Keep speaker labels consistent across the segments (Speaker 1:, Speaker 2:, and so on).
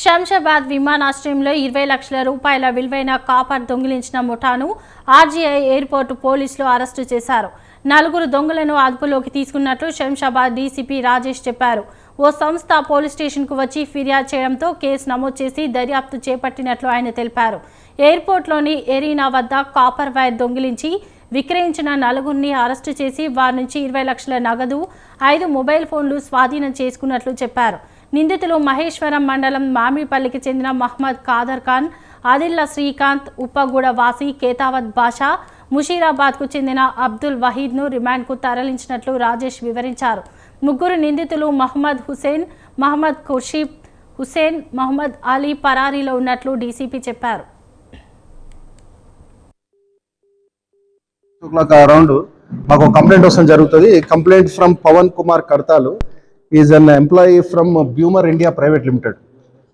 Speaker 1: శంషాబాద్ విమానాశ్రయంలో ఇరవై లక్షల రూపాయల విలువైన కాపర్ దొంగిలించిన ముఠాను ఆర్జీఐ ఎయిర్పోర్టు పోలీసులు అరెస్టు చేశారు. నలుగురు దొంగలను అదుపులోకి తీసుకున్నట్లు శంషాబాద్ డీసీపీ రాజేష్ చెప్పారు. ఓ సంస్థ పోలీస్ స్టేషన్కు వచ్చి ఫిర్యాదు చేయడంతో కేసు నమోదు చేసి దర్యాప్తు చేపట్టినట్లు ఆయన తెలిపారు. ఎయిర్పోర్ట్లోని ఎరీనా వద్ద కాపర్ వైర్ దొంగిలించి విక్రయించిన నలుగురిని అరెస్టు చేసి వారి నుంచి ఇరవై లక్షల నగదు ఐదు మొబైల్ ఫోన్లు స్వాధీనం చేసుకున్నట్లు చెప్పారు. నిందితులు మహేశ్వరం మండలం మామిడిపల్లికి చెందిన మహమ్మద్ ఖాదర్ ఖాన్ ఆదిల్ల శ్రీకాంత్ ఉప్పగూడ వాసి కేతావత్ బాషా ముషీరాబాద్కు చెందిన అబ్దుల్ వహీద్ను రిమాండ్కు తరలించినట్లు రాజేష్ వివరించారు. ముగ్గురు నిందితులు మహమ్మద్ హుసేన్ మహమ్మద్ ఖుర్షీద్ హుసేన్ మహమ్మద్ అలీ పరారీలో ఉన్నట్లు డీసీపీ చెప్పారు.
Speaker 2: అరౌండ్ మాకు కంప్లైంట్ వస్తుంది జరుగుతుంది. Complaint from Pavan Kumar Kadatalu is an employee from Beumer India private limited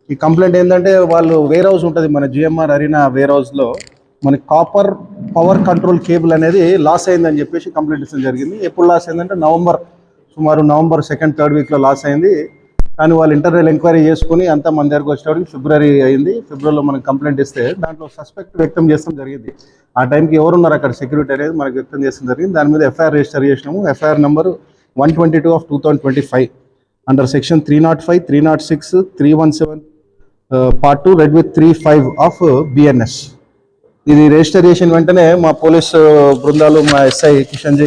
Speaker 2: ఈ కంప్లైంట్ ఏంటంటే వాళ్ళు వేర్ హౌస్ ఉంటుంది మన జిఎంఆర్ అరీనా వేర్ హౌస్లో మన కాపర్ పవర్ కంట్రోల్ కేబుల్ అనేది లాస్ అయిందని చెప్పేసి కంప్లైంట్ ఇచ్చడం జరిగింది. ఎప్పుడు లాస్ అయిందంటే నవంబర్ సుమారు నవంబర్ సెకండ్ థర్డ్ వీక్లో లాస్ అయింది. కానీ వాళ్ళు ఇంటర్నల్ ఎంక్వైరీ చేసుకుని అంతా మన దగ్గరకు వచ్చేటప్పటికి ఫిబ్రవరి అయింది. ఫిబ్రవరిలో మనం కంప్లైంట్ ఇస్తే దాంట్లో సస్పెక్ట్ వ్యక్తం చేస్తాం జరిగింది. ఆ టైంకి ఎవరున్నారు అక్కడ? సెక్యూరిటీ అనేది మనకు వ్యక్తం చేస్తాం జరిగింది. దాని మీద ఎఫ్ఐఆర్ రిజిస్టర్ చేసినాము. FIR number one twenty two of two thousand twenty five under section three not five three not six three one seven part two read with three five of BNS ఇది register చేసిన వెంటనే మా police బృందాలు మా SI Kishan G